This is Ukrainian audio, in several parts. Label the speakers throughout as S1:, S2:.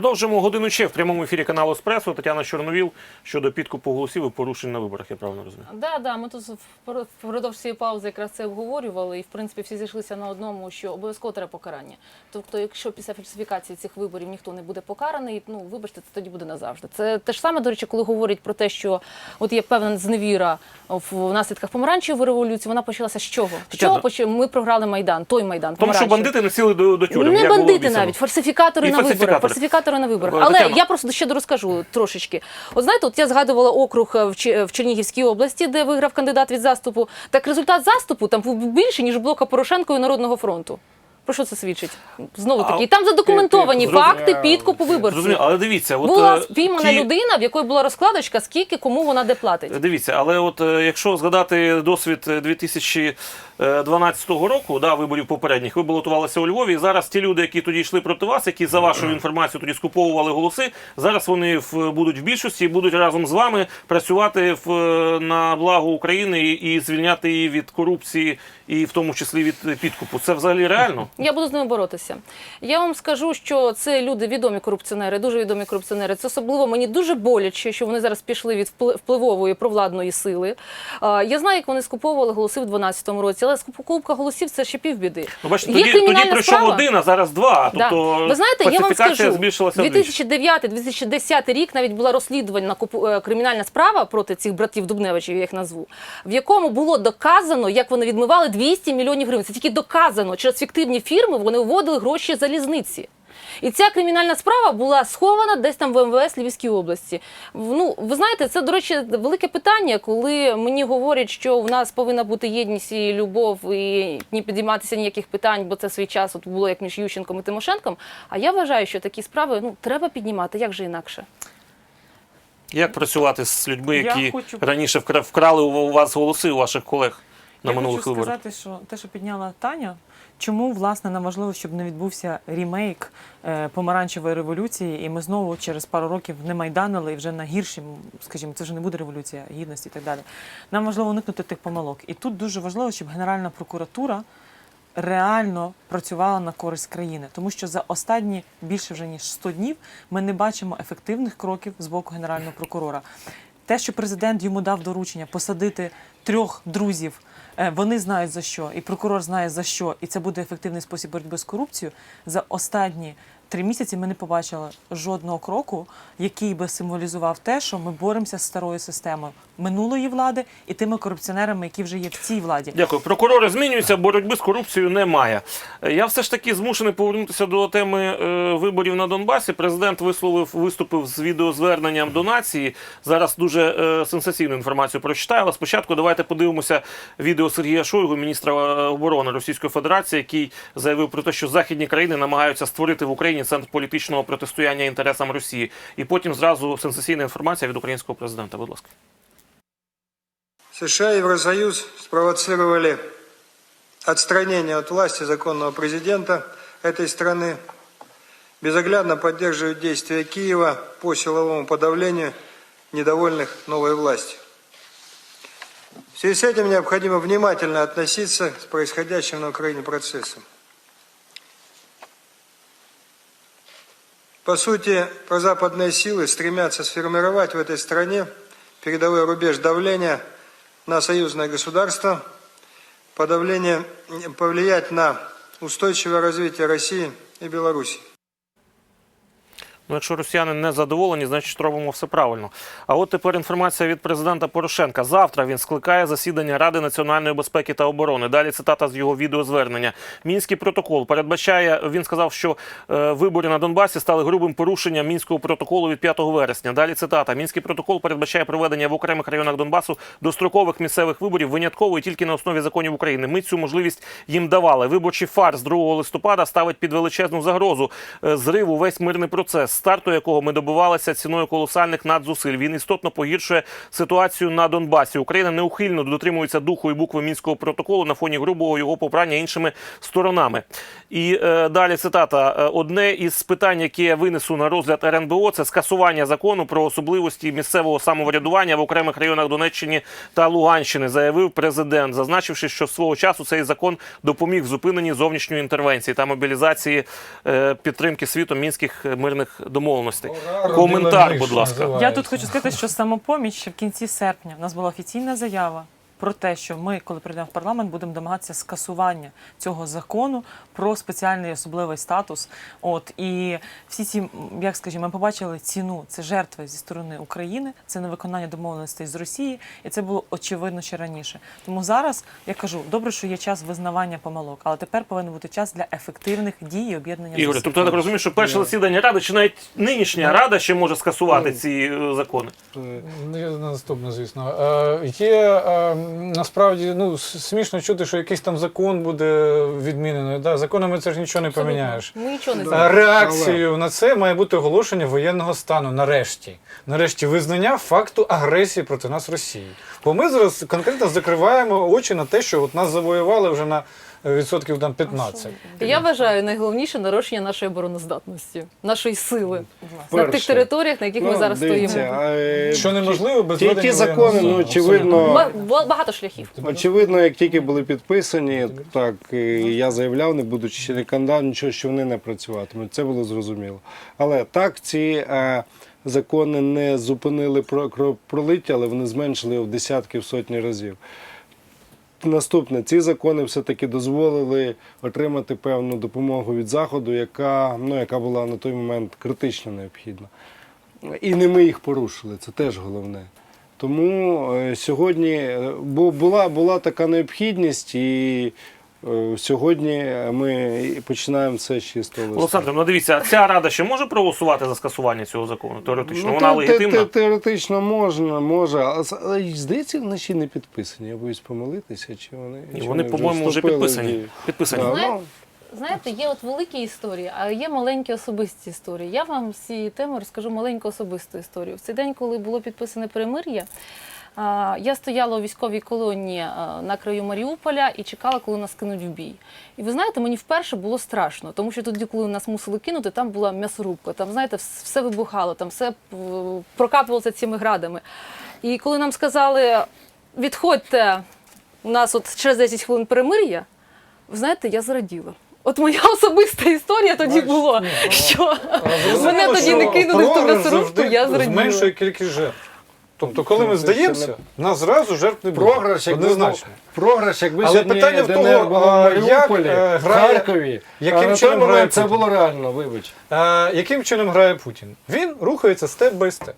S1: Продовжимо годину ще в прямому ефірі каналу Еспресо. Тетяна Чорновіл щодо підкупу голосів і порушень на виборах, я правильно розумію.
S2: Да, да, ми тут впро- впродовж цієї паузи якраз це обговорювали, і в принципі всі зійшлися на одному, що обов'язково треба покарання. Тобто, якщо після фальсифікації цих виборів ніхто не буде покараний, ну вибачте, це тоді буде назавжди. Це те ж саме, до речі, коли говорять про те, що от є певна зневіра в наслідках помаранчевої революції. Вона почалася з чого? З чого поч- ми програли майдан? Той майдан.
S1: Тому що бандити не сіли до, до тюрем.
S2: Не
S1: як
S2: бандити навіть, фальсифікатори
S1: І
S2: на виборах.
S1: фальсифікатори.
S2: Фальсифікатори на виборах.
S1: Е,
S2: Але я просто ще дорозкажу трошечки. От знаєте, от я згадувала округ е, в, Чернігівській області, де виграв кандидат від заступу. Так результат заступу там був більше ніж блока Порошенко і Народного фронту. Про що це свідчить? Знову таки, там задокументовані
S1: ти- ти-
S2: факти підкупу виборців.
S1: Але дивіться, от
S2: Була
S1: е,
S2: спіймана
S1: ті-
S2: людина, в якої була розкладочка, скільки кому вона де платить.
S1: Дивіться, але от е, якщо згадати досвід е, 2012 року, да, виборів попередніх, ви балотувалися у Львові. І зараз ті люди, які тоді йшли проти вас, які за вашою інформацією тоді скуповували голоси, зараз вони в, будуть в більшості і будуть разом з вами працювати в, е, на благо України і, і звільняти її від корупції, і в тому числі від е, підкупу. Це взагалі реально?
S2: Я буду з ними боротися. Я вам скажу, що це люди відомі корупціонери, дуже відомі корупціонери. Це особливо мені дуже боляче, що вони зараз пішли від впли- впливової провладної сили. Я знаю, як вони скуповували голоси в 2012 році, але скупка голосів це ще півбіди.
S1: Ну, бачите,
S2: Є
S1: тоді, тоді прийшов один, а зараз два.
S2: Да.
S1: Тобто
S2: Ви знаєте, я вам скажу,
S1: збільшилася вдвічі.
S2: 2009-2010 рік навіть була розслідувана е, кримінальна справа проти цих братів Дубневичів, я їх назву, в якому було доказано, як вони відмивали 200 мільйонів гривень. Це тільки доказано. Через фіктивні фірми вони вводили гроші залізниці. І ця кримінальна справа була схована десь там в МВС Львівській області. Ну, ви знаєте, це, до речі, велике питання, коли мені говорять, що в нас повинна бути єдність і любов, і не підійматися ніяких питань, бо це свій час от було як між Ющенком і Тимошенком. А я вважаю, що такі справи ну, треба піднімати, як же інакше.
S1: Як працювати з людьми, які
S3: хочу-
S1: раніше вкрали у у вас голоси у ваших колег на
S3: Я
S1: минулих
S3: хочу
S1: виборах?
S3: сказати, що те, що підняла Таня, чому власне нам важливо, щоб не відбувся рімейк е, помаранчевої революції, і ми знову через пару років не майданили і вже на гірші, скажімо, це вже не буде революція гідності і так далі. Нам важливо уникнути тих помилок. І тут дуже важливо, щоб Генеральна прокуратура. Реально працювала на користь країни, тому що за останні більше вже ніж 100 днів ми не бачимо ефективних кроків з боку генерального прокурора. Те, що президент йому дав доручення посадити трьох друзів, е, вони знають за що, і прокурор знає за що, і це буде ефективний спосіб боротьби з корупцією. За останні три місяці ми не побачили жодного кроку, який би символізував те, що ми боремося з старою системою минулої влади і тими корупціонерами, які вже є в цій владі.
S1: Дякую. Прокурори змінюються, боротьби з корупцією немає. Я все ж таки змушений повернутися до теми е, виборів на Донбасі. Президент висловив виступив з відеозверненням до нації. Зараз дуже е, сенсаційну інформацію прочитаю. Але спочатку давайте подивимося відео Сергія Шойгу, міністра е, оборони Російської Федерації, який заявив про те, що західні країни намагаються створити в Україні центр політичного протистояння інтересам Росії. І потім зразу сенсаційна інформація від українського президента. Будь ласка.
S4: США и Евросоюз спровоцировали отстранение от власти законного президента этой страны, безоглядно поддерживают действия Киева по силовому подавлению недовольных новой властью. В связи с этим необходимо внимательно относиться к происходящим на Украине процессам. По сути, прозападные силы стремятся сформировать в этой стране передовой рубеж давления на союзное государство, подавление, повлиять на устойчивое развитие России и Беларуси.
S1: Ну, якщо росіяни не задоволені, значить робимо все правильно. А от тепер інформація від президента Порошенка. Завтра він скликає засідання Ради національної безпеки та оборони. Далі цитата з його відеозвернення. Мінський протокол передбачає. Він сказав, що е, вибори на Донбасі стали грубим порушенням мінського протоколу від 5 вересня. Далі цитата: Мінський протокол передбачає проведення в окремих районах Донбасу дострокових місцевих виборів винятково і тільки на основі законів України. Ми цю можливість їм давали. Виборчий фарс 2 листопада ставить під величезну загрозу е, зриву весь мирний процес, старту якого ми добивалися ціною колосальних надзусиль. Він істотно погіршує ситуацію на Донбасі. Україна неухильно дотримується духу і букви мінського протоколу на фоні грубого його попрання іншими сторонами. І е, далі цитата: Е, одне із питань, яке я винесу на розгляд РНБО, це скасування закону про особливості місцевого самоврядування в окремих районах Донеччини та Луганщини, заявив президент, зазначивши, що свого часу цей закон допоміг зупиненні зовнішньої інтервенції та мобілізації е, підтримки світу мінських мирних домовленостей.
S5: Ура,
S1: Коментар, будь ласка.
S3: Я тут хочу сказати, що самопоміч ще в кінці серпня у нас була офіційна заява про те, що ми, коли прийдемо в парламент, будемо домагатися скасування цього закону про спеціальний особливий статус. От і всі ці, як скажімо, ми побачили ціну. Це жертви зі сторони України, це невиконання домовленостей з Росії, і це було очевидно ще раніше. Тому зараз я кажу, добре, що є час визнавання помилок, але тепер повинен бути час для ефективних дій і об'єднання.
S1: Ігор, тобто я так розумію, що перше засідання ради, чи навіть нинішня рада ще може скасувати ці е, закони.
S5: Ну, я Наступне, звісно. Е, є е, насправді ну, смішно чути, що якийсь там закон буде відмінений. Да? Законами це ж нічого не
S2: Абсолютно.
S5: поміняєш.
S2: Ми нічого не
S5: Е,
S2: зробимо.
S5: Реакцією на це має бути оголошення воєнного стану. Нарешті. Нарешті визнання факту агресії проти нас Росії. Бо ми зараз конкретно закриваємо очі на те, що от нас завоювали вже на відсотків там 15.
S2: Я вважаю найголовніше нарощення нашої обороноздатності, нашої сили на тих територіях, на яких ми
S6: Ну,
S2: зараз
S6: дивіться,
S2: стоїмо.
S6: а,
S5: Що неможливо без
S6: Ті, ті закони, ну очевидно,
S2: Ба- ба- Багато шляхів.
S6: очевидно, як тільки були підписані, так я заявляв, не будучи ще кандидатом, нічого, що вони не працюватимуть. Це було зрозуміло. Але так ці е, закони не зупинили про- кровопролиття, але вони зменшили його в десятки, в сотні разів. Наступне, ці закони все-таки дозволили отримати певну допомогу від Заходу, яка, ну, яка була на той момент критично необхідна. І не ми їх порушили, це теж головне. Тому е, сьогодні е, була, була така необхідність, і сьогодні ми починаємо це з чистого листа.
S1: Олександр, ну дивіться, а ця рада ще може проголосувати за скасування цього закону? Теоретично,
S6: Ну,
S1: вона
S6: те-
S1: легітимна.
S6: те- Теоретично можна, може. А але здається, вони ще не підписані. Я боюсь помилитися, чи вони.
S1: Ні,
S6: чи
S1: вони, по-моєму, вже підписані. Підписані.
S6: Да,
S2: Знаєте,
S6: ну,
S2: Знаєте, є от великі історії, а є маленькі особисті історії. Я вам з цієї теми розкажу маленьку особисту історію. В цей день, коли було підписане перемир'я, я стояла у військовій колонії на краю Маріуполя і чекала, коли нас кинуть в бій. І ви знаєте, мені вперше було страшно, тому що тоді, коли нас мусили кинути, там була м'ясорубка, там, знаєте, все вибухало, там все е, прокапувалося цими градами. І коли нам сказали, відходьте, у нас от через 10 хвилин перемир'я, ви знаєте, я зраділа. От моя особиста історія тоді була, що мене тоді не кинули в ту м'ясорубку, я зраділа.
S5: Зменшує кількість жертв. Тобто, коли ми здаємося,
S6: не-
S5: нас зразу жертв не буде.
S6: Програш, якби
S5: Однозначно.
S6: програш, якби
S5: Але
S6: сьогодні
S5: питання в
S6: ДНР
S5: того,
S6: було в
S5: а, як,
S6: Маріуполі,
S5: е,
S6: в
S5: грає-
S6: Харкові,
S5: яким
S6: а на той
S5: чином грає
S6: момент це
S5: Путін?
S6: було реально, вибач.
S5: Е, яким чином грає Путін? Він рухається степ бай степ.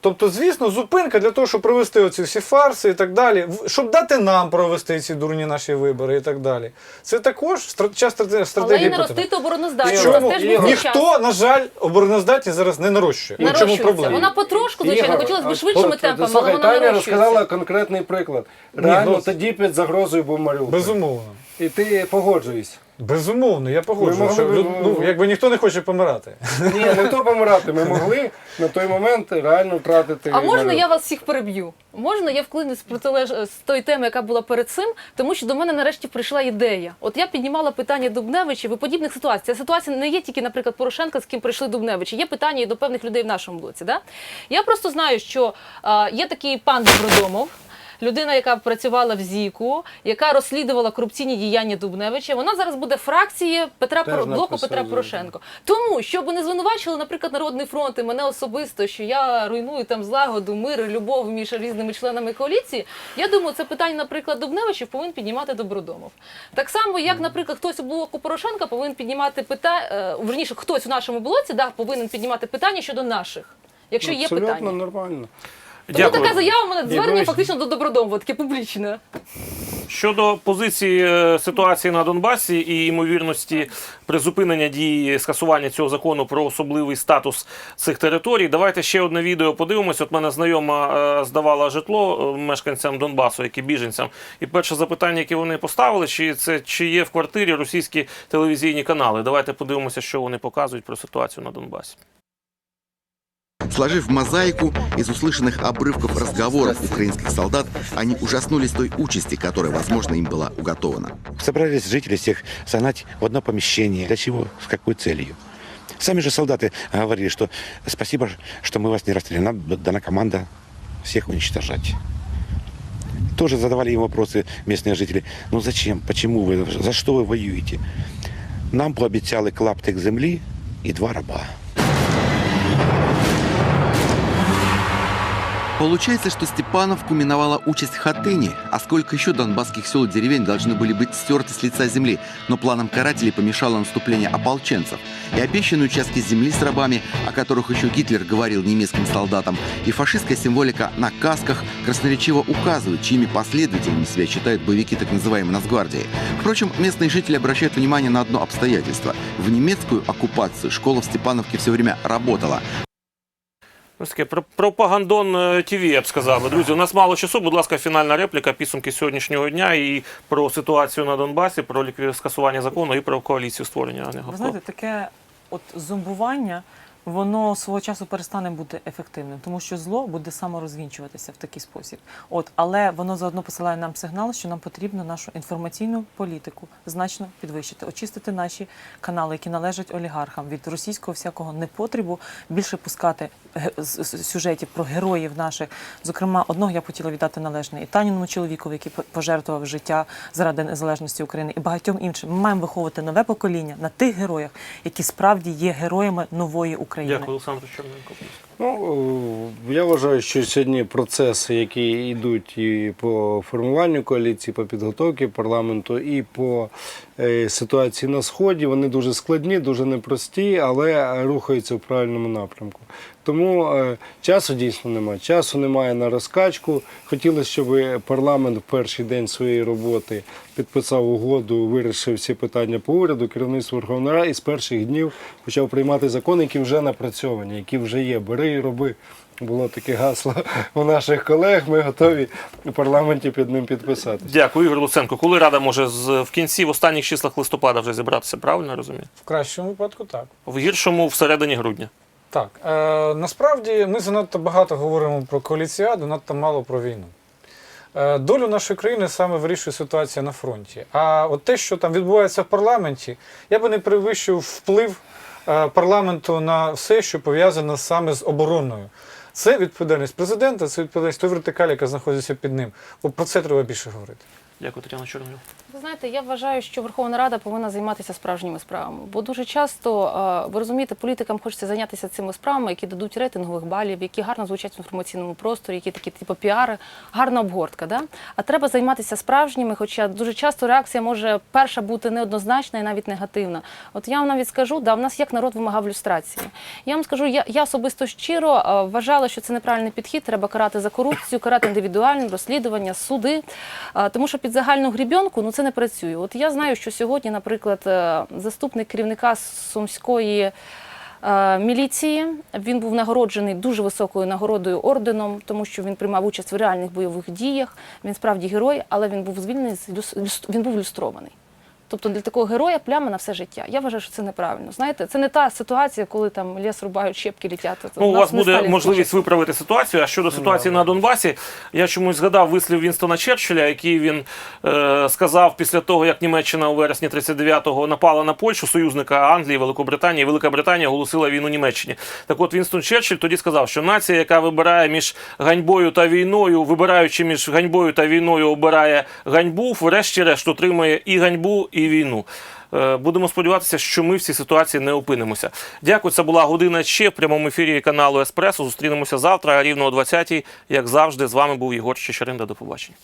S5: Тобто, звісно, зупинка для того, щоб провести оці всі фарси і так далі, щоб дати нам провести ці дурні наші вибори і так далі. Це також час страте-
S2: Але і наростити обороноздатність.
S5: Чому?
S2: Це теж був час.
S5: Ніхто, на жаль, обороноздатність зараз не нарощує. От чому проблема?
S2: Вона потрошку, звичайно,
S6: Ігор,
S2: хотілося б швидшими
S6: от,
S2: темпами, але
S6: Слухай,
S2: вона
S6: Таня
S2: нарощується.
S6: розказала конкретний приклад. Реально
S5: ну,
S6: тоді під загрозою був Маріуполь.
S5: Безумовно.
S6: І ти погоджуєшся.
S5: Безумовно, я погоджуюся.
S6: Ми
S5: що
S6: могли б-
S5: люд- ну, якби ніхто не хоче помирати.
S6: Ні, не то помирати. Ми могли на той момент реально втратити.
S2: А можна я вас всіх переб'ю? Можна я вклинюсь протилеж з тої теми, яка була перед цим, тому що до мене нарешті прийшла ідея. От я піднімала питання Дубневичів і подібних ситуацій. Ця ситуація не є тільки, наприклад, Порошенка, з ким прийшли Дубневичі. Є питання і до певних людей в нашому блоці. Да? Я просто знаю, що а, є такий пан Добродомов. Людина, яка працювала в ЗІКу, яка розслідувала корупційні діяння Дубневича, вона зараз буде фракції Петра
S6: Теж
S2: блоку Петра. Порошенко. Тому, щоб не звинувачили, наприклад, Народний фронт і мене особисто, що я руйную там злагоду, мир, любов між різними членами коаліції. Я думаю, це питання, наприклад, Дубневичів повинен піднімати Добродомов. Так само, як, наприклад, хтось у блоку Порошенка повинен піднімати питання, верніше, хтось у нашому блоці да, повинен піднімати питання щодо наших, якщо є
S6: Абсолютно
S2: питання.
S6: нормально.
S2: Тому
S1: Дякую.
S2: така заява у мене звернення фактично до Добродомова, таке публічне.
S1: Щодо позиції е, ситуації на Донбасі і ймовірності призупинення дії скасування цього закону про особливий статус цих територій, давайте ще одне відео подивимось. От мене знайома е, здавала житло е, мешканцям Донбасу, які біженцям. І перше запитання, яке вони поставили, чи це чи є в квартирі російські телевізійні канали. Давайте подивимося, що вони показують про ситуацію на Донбасі.
S7: Сложив мозаику из услышанных обрывков разговоров украинских солдат, они ужаснулись той участи, которая, возможно, им была уготована.
S8: Собрались жители всех согнать в одно помещение. Для чего? С какой целью? Сами же солдаты говорили, что спасибо, что мы вас не расстреляли. Нам дана команда всех уничтожать. Тоже задавали им вопросы местные жители. Ну зачем? Почему вы? За что вы воюете? Нам пообещали клаптик земли и два раба.
S7: Получается, что Степановку миновала участь Хатыни, а сколько еще донбасских сел и деревень должны были быть стерты с лица земли, но планам карателей помешало наступление ополченцев. И обещанные участки земли с рабами, о которых еще Гитлер говорил немецким солдатам, и фашистская символика на касках красноречиво указывают, чьими последователями себя считают боевики так называемой Нацгвардии. Впрочем, местные жители обращают внимание на одно обстоятельство. В немецкую оккупацию школа в Степановке все время работала,
S1: Ось таке про- пропагандон е, ТВ, я б сказав. Друзі, у нас мало часу. Будь ласка, фінальна репліка, підсумки сьогоднішнього дня і про ситуацію на Донбасі, про скасування закону і про коаліцію створення.
S3: Ви знаєте, таке от зомбування, воно свого часу перестане бути ефективним, тому що зло буде саморозвінчуватися в такий спосіб. От, але воно заодно посилає нам сигнал, що нам потрібно нашу інформаційну політику значно підвищити, очистити наші канали, які належать олігархам від російського всякого непотребу, більше пускати сюжетів про героїв наших. Зокрема, одного я б хотіла віддати належне і Таніному чоловікові, який по- пожертвував життя заради незалежності України, і багатьом іншим. Ми маємо виховувати нове покоління на тих героях, які справді є героями нової України.
S1: Дякую, Олександр Чорненко.
S6: Ну, е, я вважаю, що сьогодні процеси, які йдуть і по формуванню коаліції, по підготовці парламенту, і по е, ситуації на сході, вони дуже складні, дуже непрості, але рухаються в правильному напрямку. Тому е, часу дійсно немає. Часу немає на розкачку. Хотілося, щоб парламент в перший день своєї роботи підписав угоду, вирішив всі питання по уряду, керівництво Верховної Ради і з перших днів почав приймати закони, які вже напрацьовані, які вже є. Бери і роби. Було таке гасло у наших колег. Ми готові у парламенті під ним підписатися.
S1: Дякую, Ігор Луценко. Коли Рада може з, в кінці, в останніх числах листопада вже зібратися, правильно я розумію?
S5: В кращому випадку так.
S1: В гіршому всередині грудня.
S5: Так, е, насправді ми занадто багато говоримо про коаліціаду, надто мало про війну. Е, долю нашої країни саме вирішує ситуація на фронті. А от те, що там відбувається в парламенті, я би не перевищив вплив е, парламенту на все, що пов'язано саме з обороною. Це відповідальність президента, це відповідальність тої вертикалі, яка знаходиться під ним. Про це треба більше говорити.
S1: Дякую, Тетяна Чорнюк.
S2: Ви знаєте, я вважаю, що Верховна Рада повинна займатися справжніми справами. Бо дуже часто, е, ви розумієте, політикам хочеться зайнятися цими справами, які дадуть рейтингових балів, які гарно звучать в інформаційному просторі, які такі типу піари, гарна обгортка. Да? А треба займатися справжніми, хоча дуже часто реакція може перша бути неоднозначна і навіть негативна. От я вам навіть скажу, да, в нас як народ вимагав люстрації. Я вам скажу, я, я особисто щиро е, вважала, що це неправильний підхід. Треба карати за корупцію, карати індивідуальне розслідування, суди. Е, Тому що під загальну грібінку ну це не працює. От я знаю, що сьогодні, наприклад, е, заступник керівника Сумської. е, Міліції він був нагороджений дуже високою нагородою орденом, тому що він приймав участь в реальних бойових діях. Він справді герой, але він був звільнений він був люстрований. Тобто для такого героя пляма на все життя. Я вважаю, що це неправильно. Знаєте, це не та ситуація, коли там ліс рубають, щепки летять. Це
S1: Ну, у вас буде можливість
S2: час.
S1: виправити ситуацію. А щодо ситуації на Донбасі, я чомусь згадав вислів Вінстона Черчилля, який він е, сказав після того, як Німеччина у вересні 39-го напала на Польщу, союзника Англії, Великобританії, Велика Британія оголосила війну Німеччині. Так от Вінстон Черчилль тоді сказав, що нація, яка вибирає між ганьбою та війною, вибираючи між ганьбою та війною, обирає ганьбу, врешті-решт отримує і ганьбу, і війну. Е, Будемо сподіватися, що ми в цій ситуації не опинимося. Дякую. Це була година ще в прямому ефірі каналу Еспресо. Зустрінемося завтра рівно о 20-й. Як завжди, з вами був Єгор Чечерин. До побачення.